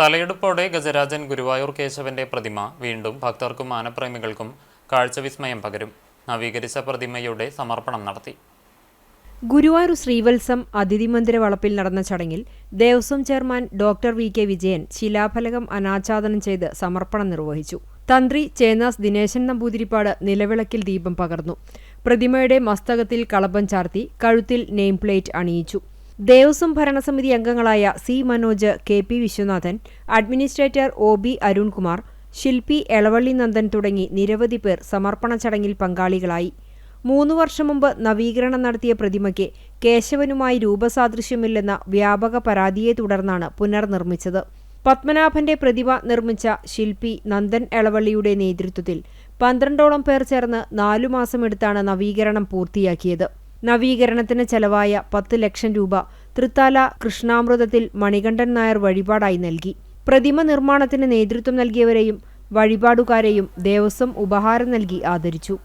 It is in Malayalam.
തലയെടുപ്പോടെ ഗജരാജൻ ഗുരുവായൂർ കേശവന്റെ പ്രതിമ വീണ്ടും ഭക്തർക്കും ആനപ്രേമികൾക്കും കാഴ്ചവിസ്മയം പകരും. നവീകരിച്ച പ്രതിമയുടെ സമർപ്പണം നടത്തി. ഗുരുവായൂർ ശ്രീവത്സം അതിഥി മന്ദിര വളപ്പിൽ നടന്ന ചടങ്ങിൽ Devaswom chairman doctor V K Vijayan ശിലാഫലകം അനാച്ഛാദനം ചെയ്ത് സമർപ്പണം നിർവഹിച്ചു. തന്ത്രി ചേനാസ് ദിനേശൻ നമ്പൂതിരിപ്പാട് നിലവിളക്കിൽ ദീപം പകർന്നു. പ്രതിമയുടെ മസ്തകത്തിൽ കളഭം ചാർത്തി കഴുത്തിൽ നെയിം പ്ലേറ്റ് അണിയിച്ചു. ദേവസ്വം ഭരണസമിതി അംഗങ്ങളായ C Manoj K P Viswanathan administrator O B Arunkumar ശില്പി എളവള്ളി നന്ദൻ തുടങ്ങി നിരവധി പേർ സമർപ്പണ ചടങ്ങിൽ പങ്കാളികളായി. മൂന്നു വർഷം മുമ്പ് നവീകരണം നടത്തിയ പ്രതിമയ്ക്ക് കേശവനുമായി രൂപസാദൃശ്യമില്ലെന്ന വ്യാപക പരാതിയെ തുടർന്നാണ് പുനർനിർമ്മിച്ചത്. പത്മനാഭന്റെ പ്രതിമ നിർമ്മിച്ച ശില്പി നന്ദൻ എളവള്ളിയുടെ നേതൃത്വത്തിൽ പന്ത്രണ്ടോളം പേർ ചേർന്ന് നാലു മാസമെടുത്താണ് നവീകരണം പൂർത്തിയാക്കിയത്. നവീകരണത്തിന് ചെലവായ പത്ത് ലക്ഷം രൂപ തൃത്താല കൃഷ്ണാമൃതത്തിൽ മണികണ്ഠൻ നായർ വഴിപാടായി നൽകി. പ്രതിമ നിർമ്മാണത്തിന് നേതൃത്വം നൽകിയവരെയും വഴിപാടുകാരെയും ദേവസ്വം ഉപഹാരം നൽകി ആദരിച്ചു.